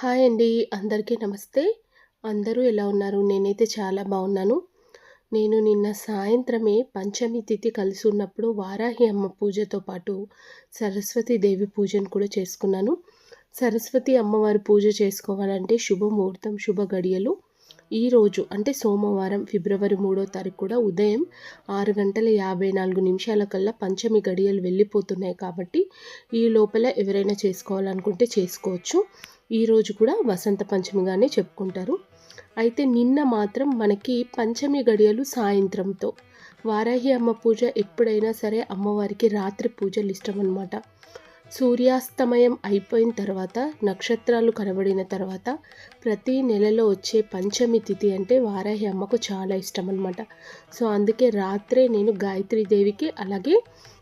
Hi అండి. అందరికీ నమస్తే. అందరూ ఎలా ఉన్నారు? నేనైతే చాలా బాగున్నాను. నేను నిన్న సాయంత్రమే పంచమి తిథి కలిసి ఉన్నప్పుడు వారాహి అమ్మ పూజతో పాటు సరస్వతి దేవి పూజను కూడా చేసుకున్నాను. సరస్వతి అమ్మవారి పూజ చేసుకోవాలంటే శుభముహూర్తం శుభ గడియలు ఈరోజు అంటే సోమవారం ఫిబ్రవరి మూడో తారీఖు కూడా ఉదయం ఆరు గంటల యాభై నాలుగు నిమిషాల కల్లా పంచమి గడియలు వెళ్ళిపోతున్నాయి కాబట్టి ఈ లోపల ఎవరైనా చేసుకోవాలనుకుంటే చేసుకోవచ్చు. ఈరోజు కూడా వసంత పంచమిగానే చెప్పుకుంటారు. అయితే నిన్న మాత్రం మనకి పంచమి గడియలు సాయంత్రంతో. వారాహి అమ్మ పూజ ఎప్పుడైనా సరే అమ్మవారికి రాత్రి పూజలు ఇష్టం అనమాట సూర్యాస్తమయం అయిపోయిన తర్వాత నక్షత్రాలు కనబడిన తర్వాత ప్రతి నెలలో వచ్చే పంచమి తిథి అంటే వారాహి అమ్మకు చాలా ఇష్టం అనమాట సో అందుకే రాత్రే నేను గాయత్రి దేవికి అలాగే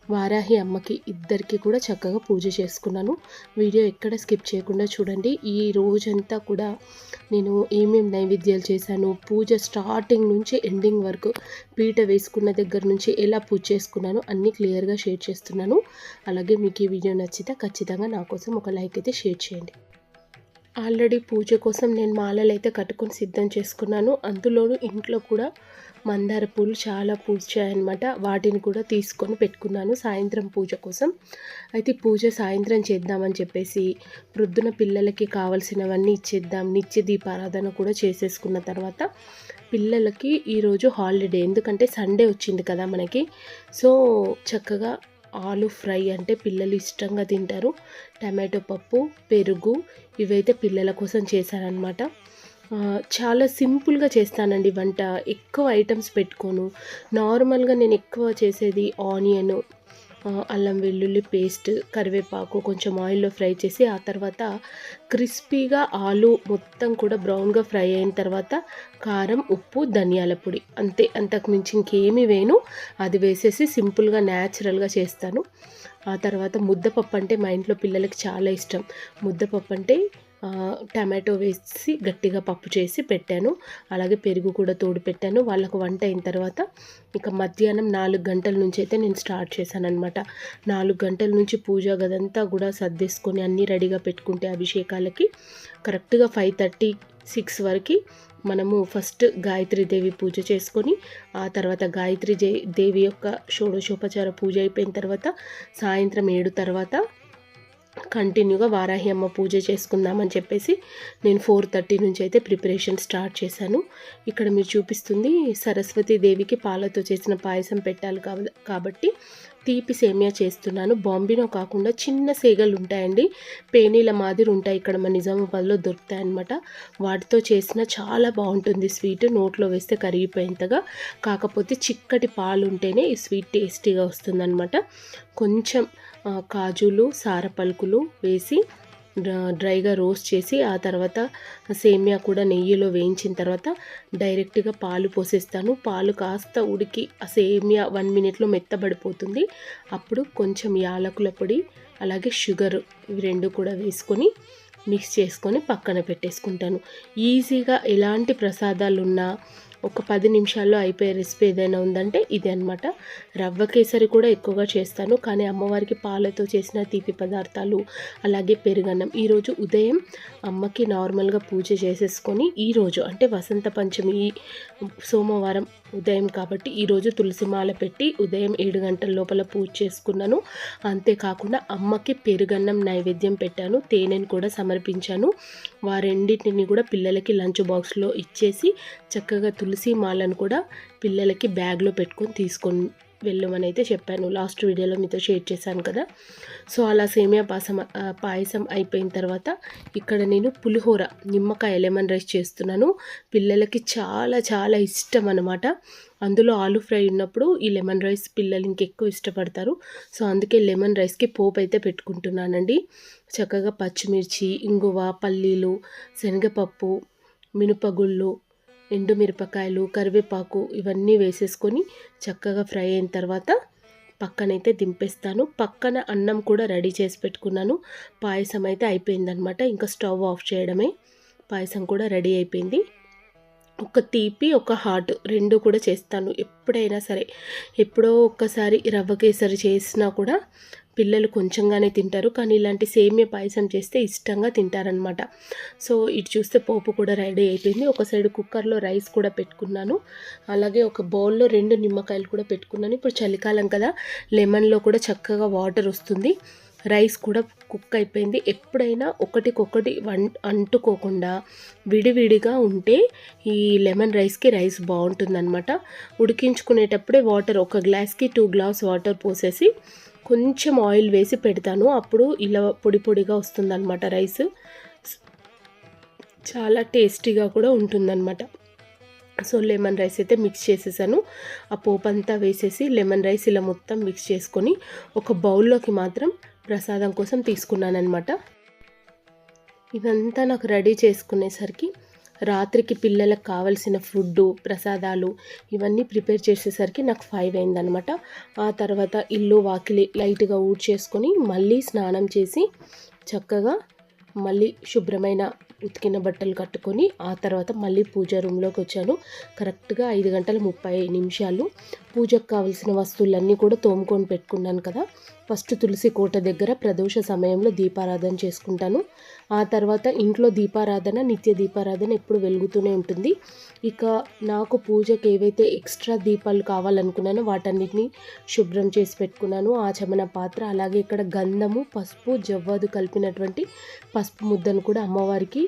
వారాహి అమ్మకి ఇద్దరికి కూడా చక్కగా పూజ చేసుకున్నాను. వీడియో ఎక్కడ స్కిప్ చేయకుండా చూడండి. ఈ రోజంతా కూడా నేను ఏమేమి నైవేద్యాలు చేశాను పూజ స్టార్టింగ్ నుంచి ఎండింగ్ వరకు పీట వేసుకున్న దగ్గర నుంచి ఎలా పూజ చేసుకున్నాను అన్నీ క్లియర్గా షేర్ చేస్తున్నాను. అలాగే మీకు ఈ వీడియో నచ్చితే ఖచ్చితంగా నా కోసం ఒక లైక్ అయితే షేర్ చేయండి. ఆల్రెడీ పూజ కోసం నేను మాలలు అయితే కట్టుకొని సిద్ధం చేసుకున్నాను. అందులోనూ ఇంట్లో కూడా మందార పూలు చాలా పూజాయన్నమాట. వాటిని కూడా తీసుకొని పెట్టుకున్నాను సాయంత్రం పూజ కోసం. అయితే పూజ సాయంత్రం చేద్దామని చెప్పేసి ప్రొద్దున పిల్లలకి కావలసినవన్నీ ఇచ్చేద్దాం. నిత్య దీపారాధన కూడా చేసేసుకున్న తర్వాత పిల్లలకి ఈరోజు హాలిడే ఎందుకంటే సండే వచ్చింది కదా మనకి. సో చక్కగా ఆలు ఫ్రై అంటే పిల్లలు ఇష్టంగా తింటారు. టమాటో పప్పు పెరుగు ఇవైతే పిల్లల కోసం చేశానన్నమాట చాలా సింపుల్గా చేస్తానండి వంట. ఎక్కువ ఐటమ్స్ పెట్టుకోను. నార్మల్గా నేను ఎక్కువ చేసేది ఆనియన్ అల్లం వెల్లుల్లి పేస్ట్ కరివేపాకు కొంచెం ఆయిల్లో ఫ్రై చేసి ఆ తర్వాత క్రిస్పీగా ఆలు మొత్తం కూడా బ్రౌన్గా ఫ్రై అయిన తర్వాత కారం ఉప్పు ధనియాల పొడి. అంతే అంతకు మించి ఇంకేమి వేను అది వేసేసి సింపుల్గా న్యాచురల్గా చేస్తాను. ఆ తర్వాత ముద్దపప్పు అంటే మా ఇంట్లో పిల్లలకి చాలా ఇష్టం. ముద్దపప్పు అంటే టమాటో వేసి గట్టిగా పప్పు చేసి పెట్టాను. అలాగే పెరుగు కూడా తోడు పెట్టాను. వాళ్ళకు వంట అయిన తర్వాత ఇక మధ్యాహ్నం నాలుగు గంటల నుంచి అయితే నేను స్టార్ట్ చేశానమాట నాలుగు గంటల నుంచి పూజ గదంతా కూడా సర్దేసుకొని అన్నీ రెడీగా పెట్టుకుంటే అభిషేకాలకి కరెక్ట్గా ఫైవ్ థర్టీ సిక్స్ వరకు మనము ఫస్ట్ గాయత్రి దేవి పూజ చేసుకొని ఆ తర్వాత గాయత్రి దేవి యొక్క షోడశోపచార పూజ అయిపోయిన తర్వాత సాయంత్రం ఏడు తర్వాత కంటిన్యూగా వారాహి అమ్మ పూజ చేసుకుందామని చెప్పేసి నేను ఫోర్ థర్టీ నుంచి అయితే ప్రిపరేషన్ స్టార్ట్ చేశాను. ఇక్కడ మీరు చూపిస్తుంది సరస్వతి దేవికి పాలతో చేసిన పాయసం పెట్టాలి కాబట్టి తీపి సేమియా చేస్తున్నాను. బాంబినో కాకుండా చిన్న సేగలు ఉంటాయండి పేనీల మాదిరి ఉంటాయి ఇక్కడ మన నిజామాబాద్లో దొరుకుతాయి అనమాట వాటితో చేసిన చాలా బాగుంటుంది స్వీట్. నోట్లో వేస్తే కరిగిపోయేంతగా. కాకపోతే చిక్కటి పాలు ఉంటేనే ఈ స్వీట్ టేస్టీగా వస్తుందన్నమాట. కొంచెం కాజులు సారపలుకులు వేసి డ్రైగా రోస్ట్ చేసి ఆ తర్వాత సేమియా కూడా నెయ్యిలో వేయించిన తర్వాత డైరెక్ట్గా పాలు పోసేస్తాను. పాలు కాస్త ఉడికి ఆ సేమియా వన్ మినిట్లో మెత్తబడిపోతుంది. అప్పుడు కొంచెం యాలకుల పొడి అలాగే షుగర్ ఇవి రెండు కూడా వేసుకొని మిక్స్ చేసుకొని పక్కన పెట్టేసుకుంటాను. ఈజీగా ఎలాంటి ప్రసాదాలు ఉన్నా ఒక పది నిమిషాల్లో అయిపోయే రెసిపీ ఏదైనా ఉందంటే ఇది అనమాట రవ్వ కేసరి కూడా ఎక్కువగా చేస్తాను. కానీ అమ్మవారికి పాలతో చేసిన తీపి పదార్థాలు అలాగే పెరుగన్నం. ఈరోజు ఉదయం అమ్మకి నార్మల్గా పూజ చేసేసుకొని ఈరోజు అంటే వసంత పంచమి సోమవారం ఉదయం కాబట్టి ఈరోజు తులసిమాల పెట్టి ఉదయం ఏడు గంటల లోపల పూజ చేసుకున్నాను. అంతేకాకుండా అమ్మకి పెరుగన్నం నైవేద్యం పెట్టాను. తేనెను కూడా సమర్పించాను. వారెండింటిని కూడా పిల్లలకి లంచ్ బాక్స్లో ఇచ్చేసి చక్కగా తులసి మాలను కూడా పిల్లలకి బ్యాగ్లో పెట్టుకొని తీసుకొని వెళ్ళమని అయితే చెప్పాను. లాస్ట్ వీడియోలో మీతో షేర్ చేశాను కదా. సో అలా సేమియా పాసం పాయసం అయిపోయిన తర్వాత ఇక్కడ నేను పులిహోర నిమ్మకాయ లెమన్ రైస్ చేస్తున్నాను. పిల్లలకి చాలా చాలా ఇష్టం అనమాట అందులో ఆలు ఫ్రై ఉన్నప్పుడు ఈ లెమన్ రైస్ పిల్లలు ఇంకెక్కువ ఇష్టపడతారు. సో అందుకే లెమన్ రైస్కి పోపు అయితే పెట్టుకుంటున్నానండి. చక్కగా పచ్చిమిర్చి ఇంగువ పల్లీలు శనగపప్పు మినపగుళ్ళు ఎండుమిరపకాయలు కరివేపాకు ఇవన్నీ వేసేసుకొని చక్కగా ఫ్రై అయిన తర్వాత పక్కనైతే దింపేస్తాను. పక్కన అన్నం కూడా రెడీ చేసి పెట్టుకున్నాను. పాయసం అయితే అయిపోయిందనమాట ఇంకా స్టవ్ ఆఫ్ చేయడమే. పాయసం కూడా రెడీ అయిపోయింది. ఒక తీపి ఒక హాట్ రెండు కూడా చేస్తాను. ఎప్పుడైనా సరే ఎప్పుడో ఒక్కసారి రవ్వ కేసరి చేసినా కూడా పిల్లలు కొంచెంగానే తింటారు కానీ ఇలాంటి సేమియా పాయసం చేస్తే ఇష్టంగా తింటారనమాట సో ఇటు చూస్తే పోపు కూడా రెడీ అయిపోయింది. ఒక సైడ్ కుక్కర్లో రైస్ కూడా పెట్టుకున్నాను. అలాగే ఒక బౌల్లో రెండు నిమ్మకాయలు కూడా పెట్టుకున్నాను. ఇప్పుడు చలికాలం కదా లెమన్లో కూడా చక్కగా వాటర్ వస్తుంది. రైస్ కూడా కుక్ అయిపోయింది. ఎప్పుడైనా ఒకటికొకటి వన్ అంటుకోకుండా విడివిడిగా ఉంటే ఈ లెమన్ రైస్కి రైస్ బాగుంటుందన్నమాట. ఉడికించుకునేటప్పుడే వాటర్ ఒక గ్లాస్కి టూ గ్లాస్ వాటర్ పోసేసి కొంచెం ఆయిల్ వేసి పెడతాను. అప్పుడు ఇలా పొడి పొడిగా వస్తుందన్నమాట రైస్. చాలా టేస్టీగా కూడా ఉంటుందన్నమాట. సో లెమన్ రైస్ అయితే మిక్స్ చేసేసాను. ఆ పోపు అంతా వేసేసి లెమన్ రైస్ ఇలా మొత్తం మిక్స్ చేసుకొని ఒక బౌల్లోకి మాత్రం ప్రసాదం కోసం తీసుకున్నానమాట ఇదంతా నాకు రెడీ చేసుకునేసరికి రాత్రికి పిల్లలకు కావలసిన ఫుడ్డు ప్రసాదాలు ఇవన్నీ ప్రిపేర్ చేసేసరికి నాకు ఫైవ్ అయిందనమాట ఆ తర్వాత ఇల్లు వాకిలి లైట్గా ఊడ్చేసుకొని మళ్ళీ స్నానం చేసి చక్కగా మళ్ళీ శుభ్రమైన ఉతికిన బట్టలు కట్టుకొని ఆ తర్వాత మళ్ళీ పూజ రూమ్లోకి వచ్చాను. కరెక్ట్గా ఐదు గంటల ముప్పై నిమిషాలు. పూజకు కావలసిన వస్తువులన్నీ కూడా తోముకొని పెట్టుకున్నాను కదా. ఫస్ట్ తులసి కోట దగ్గర ప్రదోష సమయంలో దీపారాధన చేసుకుంటాను. ఆ తర్వాత ఇంట్లో దీపారాధన నిత్య దీపారాధన ఎప్పుడు వెలుగుతూనే ఉంటుంది. ఇక నాకు పూజకి ఏవైతే ఎక్స్ట్రా దీపాలు కావాలనుకున్నానో వాటన్నిటిని శుభ్రం చేసి పెట్టుకున్నాను. ఆచమన పాత్ర అలాగే ఇక్కడ గంధము పసుపు జవ్వాదు కలిపినటువంటి పసుపు ముద్దను కూడా అమ్మవారికి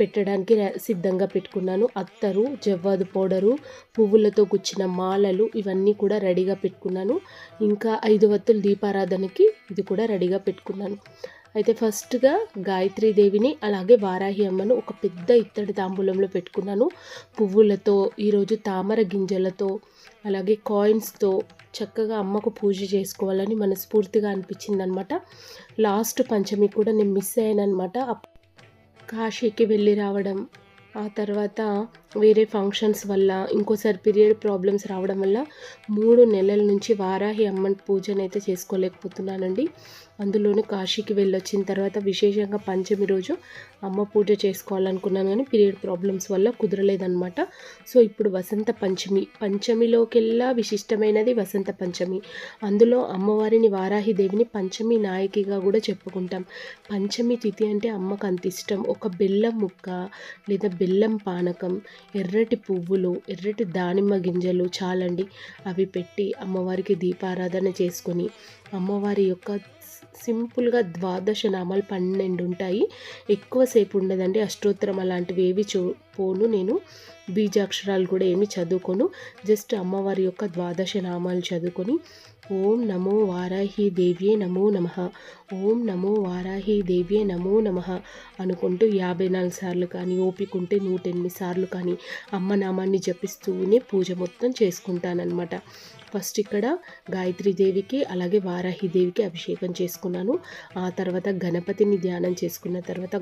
పెట్టడానికి సిద్ధంగా పెట్టుకున్నాను. అత్తరు జవ్వాదు పౌడరు పువ్వులతో గుచ్చిన మాలలు ఇవన్నీ కూడా రెడీగా పెట్టుకున్నాను. ఇంకా ఐదు వత్తుల దీపారాధనకి ఇది కూడా రెడీగా పెట్టుకున్నాను. అయితే ఫస్ట్గా దేవిని అలాగే వారాహి అమ్మను ఒక పెద్ద ఇత్తడి తాంబూలంలో పెట్టుకున్నాను. పువ్వులతో ఈరోజు తామర గింజలతో అలాగే కాయిన్స్తో చక్కగా అమ్మకు పూజ చేసుకోవాలని మనస్ఫూర్తిగా అనిపించింది అనమాట లాస్ట్ పంచమి కూడా నేను మిస్ అయ్యాను అనమాట కాశీకి వెళ్ళి రావడం ఆ తర్వాత వేరే ఫంక్షన్స్ వల్ల ఇంకోసారి పీరియడ్ ప్రాబ్లమ్స్ రావడం వల్ల మూడు నెలల నుంచి వారాహి అమ్మన్ పూజనైతే చేసుకోలేకపోతున్నానండి. అందులోనే కాశీకి వెళ్ళొచ్చిన తర్వాత విశేషంగా పంచమి రోజు అమ్మ పూజ చేసుకోవాలనుకున్నాను కానీ పీరియడ్ ప్రాబ్లమ్స్ వల్ల కుదరలేదనమాట సో ఇప్పుడు వసంత పంచమి. పంచమిలోకెల్లా విశిష్టమైనది వసంత పంచమి. అందులో అమ్మవారిని వారాహి దేవిని పంచమి నాయకిగా కూడా చెప్పుకుంటాం. పంచమి తిథి అంటే అమ్మకు అంత ఇష్టం ఒక బెల్లం ముక్క లేదా బెల్లం పానకం ఎర్రటి పువ్వులు ఎర్రటి దానిమ్మ గింజలు చాలండి. అవి పెట్టి అమ్మవారికి దీపారాధన చేసుకొని అమ్మవారి యొక్క సింపుల్గా ద్వాదశ నామాలు పన్నెండు ఉంటాయి. ఎక్కువసేపు ఉండదండి. అష్టోత్తరం అలాంటివి ఏవి చూ పోను నేను. బీజాక్షరాలు కూడా ఏమి చదువుకోను. జస్ట్ అమ్మవారి యొక్క ద్వాదశ నామాలు చదువుకొని ఓం నమో వారాహి దేవ్యే నమో నమ ఓం నమో వారాహి దేవ్యే నమో నమ అనుకుంటూ యాభై నాలుగు సార్లు కానీ ఓపిక ఉంటే నూట ఎనిమిది సార్లు కానీ అమ్మ నామాన్ని జపిస్తూనే పూజ మొత్తం చేసుకుంటానన్నమాట. ఫస్ట్ ఇక్కడ దేవికి అలాగే వారాహిదేవికి అభిషేకం చేసుకున్నాను. ఆ తర్వాత గణపతిని ధ్యానం చేసుకున్న తర్వాత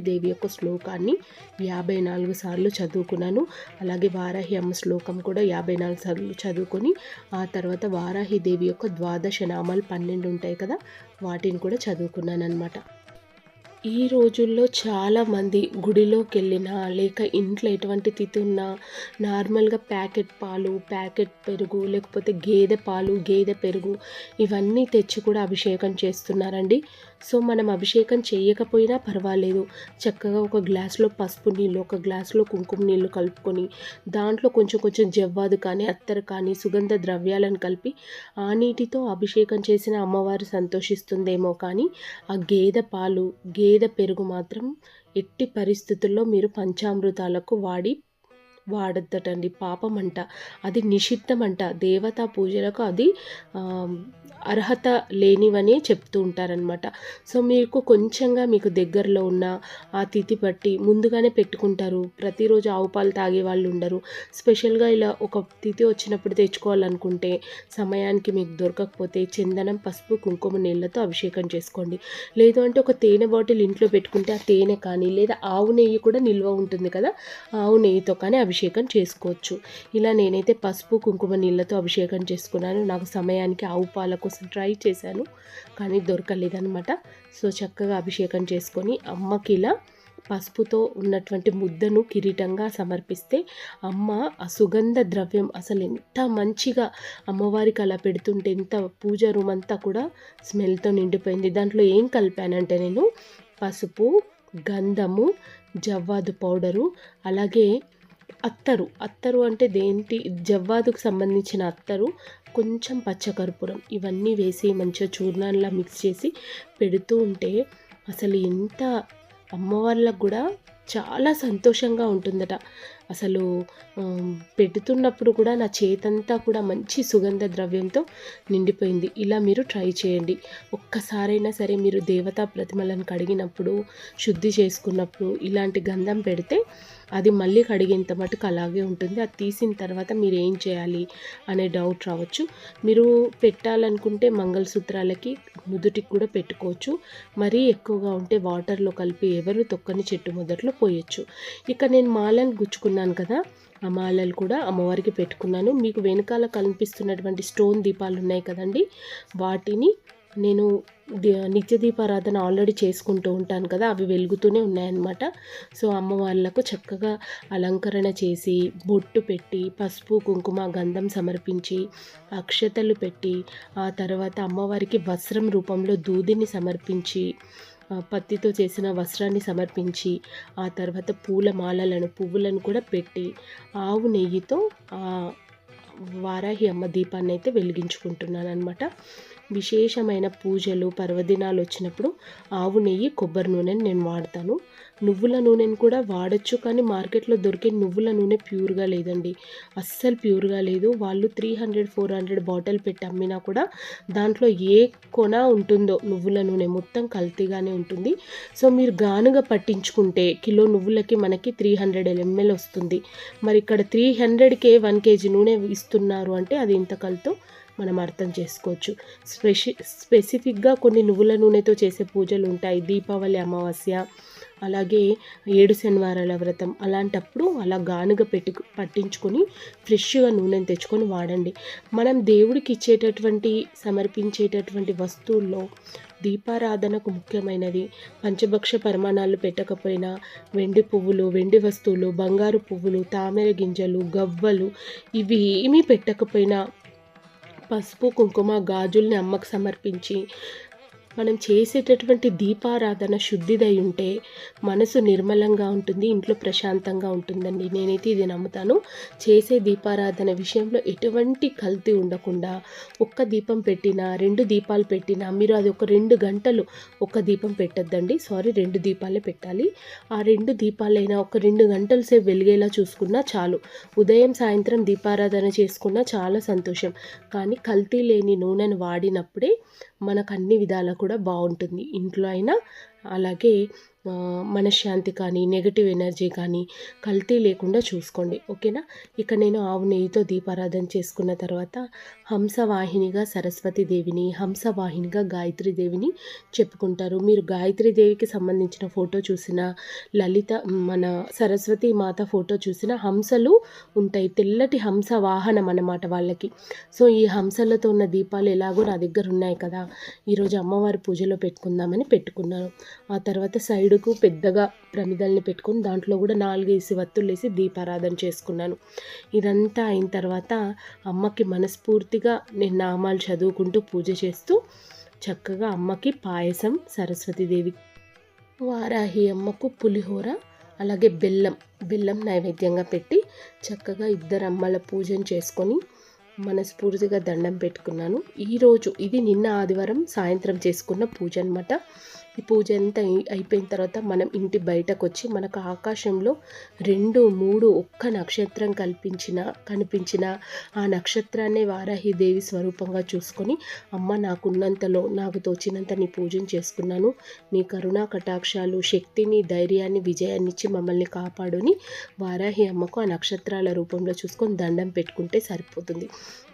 దేవి యొక్క శ్లోకాన్ని యాభై నాలుగు సార్లు చదువుకున్నాను. అలాగే వారాహి అమ్మ శ్లోకం కూడా యాభై నాలుగు సార్లు చదువుకొని ఆ తర్వాత వారాహిదేవి యొక్క ద్వాదశ నామాలు పన్నెండు ఉంటాయి కదా వాటిని కూడా చదువుకున్నాను అనమాట ఈ రోజుల్లో చాలామంది గుడిలోకి వెళ్ళినా లేక ఇంట్లో ఎటువంటి తిథి ఉన్నా నార్మల్గా ప్యాకెట్ పాలు ప్యాకెట్ పెరుగు లేకపోతే గేదె పాలు గేదె పెరుగు ఇవన్నీ తెచ్చి కూడా అభిషేకం చేస్తున్నారండి. సో మనం అభిషేకం చేయకపోయినా పర్వాలేదు. చక్కగా ఒక గ్లాస్లో పసుపు నీళ్ళు ఒక గ్లాస్లో కుంకుమ నీళ్ళు కలుపుకొని దాంట్లో కొంచెం కొంచెం జవ్వాదు కానీ అత్తరు కానీ సుగంధ ద్రవ్యాలను కలిపి ఆ నీటితో అభిషేకం చేసిన అమ్మవారు సంతోషిస్తుందేమో కానీ ఆ గేదె పాలు గేదె పెరుగు మాత్రం ఎట్టి పరిస్థితుల్లో మీరు పంచామృతాలకు వాడి వాడద్దటండి. పాపం అంట అది నిషిద్ధం అంట దేవతా పూజలకు అది అర్హత లేనివని చెప్తూ ఉంటారనమాట సో మీకు కొంచెంగా మీకు దగ్గరలో ఉన్న ఆ తిథి బట్టి ముందుగానే పెట్టుకుంటారు. ప్రతిరోజు ఆవు పాలు తాగే వాళ్ళు ఉండరు. స్పెషల్గా ఇలా ఒక తిథి వచ్చినప్పుడు తెచ్చుకోవాలనుకుంటే సమయానికి మీకు దొరకకపోతే చందనం పసుపు కుంకుమ నీళ్ళతో అభిషేకం చేసుకోండి. లేదు అంటే ఒక తేనె బాటిల్ ఇంట్లో పెట్టుకుంటే ఆ తేనె కానీ లేదా ఆవు నెయ్యి కూడా నిల్వ ఉంటుంది కదా ఆవు నెయ్యితో కానీ అభిషేకం అభిషేకం చేసుకోవచ్చు. ఇలా నేనైతే పసుపు కుంకుమ నీళ్ళతో అభిషేకం చేసుకున్నాను. నాకు సమయానికి ఆవు పాల కోసం ట్రై చేశాను కానీ దొరకలేదనమాట సో చక్కగా అభిషేకం చేసుకొని అమ్మకి ఇలా పసుపుతో ఉన్నటువంటి ముద్దను కిరీటంగా సమర్పిస్తే అమ్మ ఆ సుగంధ ద్రవ్యం అసలు ఎంత మంచిగా అమ్మవారికి అలా పెడుతుంటే ఎంత పూజ రూమ్ అంతా కూడా స్మెల్తో నిండిపోయింది. దాంట్లో ఏం కలిపానంటే నేను పసుపు గంధము జవ్వాదు పౌడరు అలాగే అత్తరు. అత్తరు అంటే దేంటి? జవ్వాదుకు సంబంధించిన అత్తరు. కొంచెం పచ్చకర్పూరం ఇవన్నీ వేసి మంచిగా చూర్ణంలా మిక్స్ చేసి పెడుతూ ఉంటే అసలు ఎంత అమ్మవార్లకు కూడా చాలా సంతోషంగా ఉంటుందట. అసలు పెడుతున్నప్పుడు కూడా నా చేతంతా కూడా మంచి సుగంధ ద్రవ్యంతో నిండిపోయింది. ఇలా మీరు ట్రై చేయండి. ఒక్కసారైనా సరే మీరు దేవతా ప్రతిమలను కడిగినప్పుడు శుద్ధి చేసుకున్నప్పుడు ఇలాంటి గంధం పెడితే అది మళ్ళీ కడిగేంత మటుకు అలాగే ఉంటుంది. అది తీసిన తర్వాత మీరు ఏం చేయాలి అనే డౌట్ రావచ్చు. మీరు పెట్టాలనుకుంటే మంగళసూత్రాలకి నుదుటికి కూడా పెట్టుకోవచ్చు. మరీ ఎక్కువగా ఉంటే వాటర్లో కలిపి ఎవరు తొక్కని చెట్టు మొదట్లో పోయొచ్చు. ఇక నేను మాలను గుచ్చుకున్న గుచ్చుకున్నాను కదా? ఆ మాలలు కూడా అమ్మవారికి పెట్టుకున్నాను. మీకు వెనకాల కనిపిస్తున్నటువంటి స్టోన్ దీపాలు ఉన్నాయి కదండి? వాటిని నేను నిత్య దీపారాధన ఆల్రెడీ చేసుకుంటూ ఉంటాను కదా? అవి వెలుగుతూనే ఉన్నాయన్నమాట. సో అమ్మవార్లకు చక్కగా అలంకరణ చేసి బొట్టు పెట్టి పసుపు కుంకుమ గంధం సమర్పించి అక్షతలు పెట్టి ఆ తర్వాత అమ్మవారికి వస్త్రం రూపంలో దూదిని సమర్పించి పత్తితో చేసిన వస్త్రాన్ని సమర్పించి ఆ తర్వాత పూల మాలలను పువ్వులను కూడా పెట్టి ఆవు నెయ్యితో వారాహి అమ్మ దీపాన్ని అయితే వెలిగించుకుంటున్నాను అనమాట విశేషమైన పూజలు పర్వదినాలు వచ్చినప్పుడు ఆవు నెయ్యి కొబ్బరి నూనెని నేను వాడతాను. నువ్వుల నూనెను కూడా వాడచ్చు కానీ మార్కెట్లో దొరికే నువ్వుల నూనె ప్యూర్గా లేదండి. అస్సలు ప్యూర్గా లేదు. వాళ్ళు three hundred four hundred bottle పెట్టి అమ్మినా కూడా దాంట్లో ఏ కొన ఉంటుందో నువ్వుల నూనె మొత్తం కల్తీగానే ఉంటుంది. సో మీరు గానుగా పట్టించుకుంటే కిలో నువ్వులకి మనకి త్రీ హండ్రెడ్ ఎంఎల్ వస్తుంది. మరి ఇక్కడ త్రీ హండ్రెడ్కే వన్ కేజీ నూనె ఇస్తున్నారు అంటే అది ఇంత కలుతో? మనం అర్థం చేసుకోవచ్చు. స్పెషి స్పెసిఫిక్గా కొన్ని నువ్వుల నూనెతో చేసే పూజలు ఉంటాయి. దీపావళి అమావాస్య అలాగే ఏడు శనివారాల వ్రతం అలాంటప్పుడు అలా గానుగ పెట్టు పట్టించుకొని ఫ్రెష్గా నూనెను తెచ్చుకొని వాడండి. మనం దేవుడికి ఇచ్చేటటువంటి సమర్పించేటటువంటి వస్తువుల్లో దీపారాధనకు ముఖ్యమైనది పంచభక్ష పరిమాణాలు పెట్టకపోయినా వెండి పువ్వులు వెండి వస్తువులు బంగారు పువ్వులు తామర గింజలు గవ్వలు ఇవి ఏమీ పెట్టకపోయినా పసుపు కుంకుమ గాజుల్ని అమ్మకు సమర్పించి మనం చేసేటటువంటి దీపారాధన శుద్ధిదై ఉంటే మనసు నిర్మలంగా ఉంటుంది ఇంట్లో ప్రశాంతంగా ఉంటుందండి. నేనైతే ఇది నమ్ముతాను. చేసే దీపారాధన విషయంలో ఎటువంటి కల్తీ ఉండకుండా ఒక్క దీపం పెట్టినా రెండు దీపాలు పెట్టినా మీరు అది ఒక రెండు గంటలు ఒక దీపం పెట్టద్దండి. సారీ రెండు దీపాలే పెట్టాలి. ఆ రెండు దీపాలైనా ఒక రెండు గంటల సేపు వెలిగేలా చూసుకున్నా చాలు. ఉదయం సాయంత్రం దీపారాధన చేసుకున్నా చాలా సంతోషం. కానీ కల్తీ లేని నూనెను వాడినప్పుడే మనకు అన్ని విధాలా కూడా బాగుంటుంది ఇంట్లో అయినా అలాగే మనశ్శాంతి కానీ నెగటివ్ ఎనర్జీ కానీ కల్తీ లేకుండా చూసుకోండి. ఓకేనా? ఇక నేను ఆవు నెయ్యితో దీపారాధన చేసుకున్న తర్వాత హంసవాహినిగా సరస్వతీదేవిని హంసవాహినిగా గాయత్రీదేవిని చెప్పుకుంటారు. మీరు గాయత్రీదేవికి సంబంధించిన ఫోటో చూసిన లలిత మన సరస్వతి మాత ఫోటో చూసిన హంసలు ఉంటాయి. తెల్లటి హంస వాహనం అన్నమాట వాళ్ళకి. సో ఈ హంసలతో ఉన్న దీపాలు ఎలాగో నా దగ్గర ఉన్నాయి కదా. ఈరోజు అమ్మవారి పూజలో పెట్టుకుందామని పెట్టుకున్నాను. ఆ తర్వాత సైడుకు పెద్దగా ప్రమిదల్ని పెట్టుకొని దాంట్లో కూడా నాలుగేసి వత్తులు వేసి దీపారాధన చేసుకున్నాను. ఇదంతా అయిన తర్వాత అమ్మకి మనస్ఫూర్తి మనస్ఫూర్తిగా నేను నామాలు చదువుకుంటూ పూజ చేస్తూ చక్కగా అమ్మకి పాయసం సరస్వతీదేవి వారాహి అమ్మకు పులిహోర అలాగే బెల్లం బెల్లం నైవేద్యంగా పెట్టి చక్కగా ఇద్దరు అమ్మల పూజను చేసుకొని మనస్ఫూర్తిగా దండం పెట్టుకున్నాను. ఈరోజు ఇది నిన్న ఆదివారం సాయంత్రం చేసుకున్న పూజ అనమాట ఈ పూజ అంతా అయిపోయిన తర్వాత మనం ఇంటి బయటకు వచ్చి మనకు ఆకాశంలో రెండు మూడు ఒక్క నక్షత్రం కల్పించిన కనిపించిన ఆ నక్షత్రాన్ని వారాహిదేవి స్వరూపంగా చూసుకొని అమ్మ నాకున్నంతలో నాకు తోచినంత నీ పూజను చేసుకున్నాను. నీ కరుణా కటాక్షాలు శక్తిని ధైర్యాన్ని విజయాన్ని ఇచ్చి మమ్మల్ని కాపాడుని వారాహి అమ్మకు ఆ నక్షత్రాల రూపంలో చూసుకొని దండం పెట్టుకుంటే సరిపోతుంది.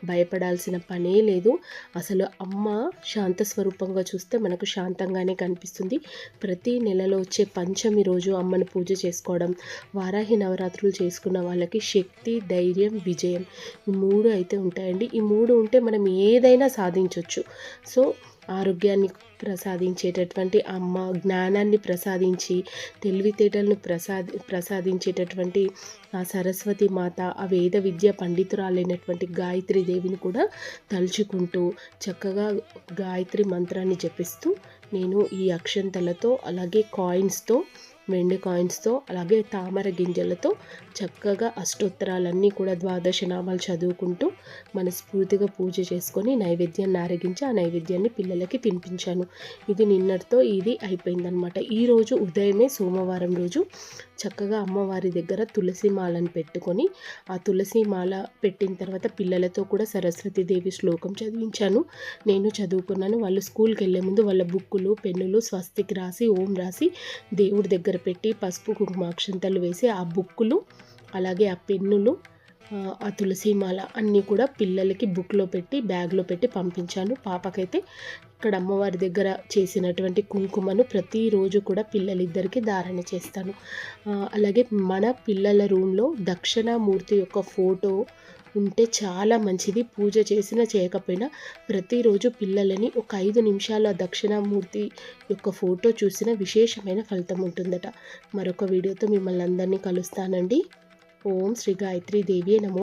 భయపడాల్సిన పనే లేదు. అసలు అమ్మ శాంత స్వరూపంగా చూస్తే మనకు శాంతంగానే కనిపిస్తుంది. ప్రతి నెలలో వచ్చే పంచమి రోజు అమ్మను పూజ చేసుకోవడం వారాహి నవరాత్రులు చేసుకున్న వాళ్ళకి శక్తి ధైర్యం విజయం ఈ మూడు అయితే ఉంటాయండి. ఈ మూడు ఉంటే మనం ఏదైనా సాధించవచ్చు సో ఆరోగ్యాన్ని ప్రసాదించేటటువంటి అమ్మ జ్ఞానాన్ని ప్రసాదించి తెలివితేటలను ప్రసాది ప్రసాదించేటటువంటి ఆ సరస్వతి మాత ఆ వేద విద్య పండితురాలైనటువంటి గాయత్రి దేవిని కూడా తలుచుకుంటూ చక్కగా గాయత్రి మంత్రాన్ని జపిస్తూ నేను ఈ అక్షంతలతో అలాగే కాయిన్స్తో వెండి కాయిన్స్తో అలాగే తామర గింజలతో చక్కగా అష్టోత్తరాలన్నీ కూడా ద్వాదశ నామాలు చదువుకుంటూ మనస్ఫూర్తిగా పూజ చేసుకొని నైవేద్యాన్ని ఆరగించి ఆ నైవేద్యాన్ని పిల్లలకి తినిపించాను. ఇది నిన్నటితో ఇది అయిపోయిందనమాట ఈరోజు ఉదయమే సోమవారం రోజు చక్కగా అమ్మవారి దగ్గర తులసి మాలను పెట్టుకొని ఆ తులసి మాల పెట్టిన తర్వాత పిల్లలతో కూడా సరస్వతి దేవి శ్లోకం చదివించాను. నేను చదువుకున్నాను. వాళ్ళు స్కూల్కి వెళ్ళే ముందు వాళ్ళ బుక్కులు పెన్నులు స్వస్తికి రాసి ఓం రాసి దేవుడి దగ్గర పెట్టి పసుపు కుంకుమ అక్షంతలు వేసి ఆ బుక్కులు అలాగే ఆ పెన్నులు ఆ తులసిమాల అన్నీ కూడా పిల్లలకి బుక్లో పెట్టి బ్యాగ్లో పెట్టి పంపించాను. పాపకైతే ఇక్కడ అమ్మవారి దగ్గర చేసినటువంటి కుంకుమను ప్రతిరోజు కూడా పిల్లలిద్దరికీ ధారణ చేస్తాను. అలాగే మన పిల్లల రూమ్లో దక్షిణామూర్తి యొక్క ఫోటో ఉంటే చాలా మంచిది. పూజ చేసినా చేయకపోయినా ప్రతిరోజు పిల్లలని ఒక ఐదు నిమిషాల దక్షిణామూర్తి యొక్క ఫోటో చూసిన విశేషమైన ఫలితం ఉంటుందట. మరొక వీడియోతో మిమ్మల్ని అందరినీ కలుస్తానండి. ఓం శ్రీ గాయత్రి దేవి నమో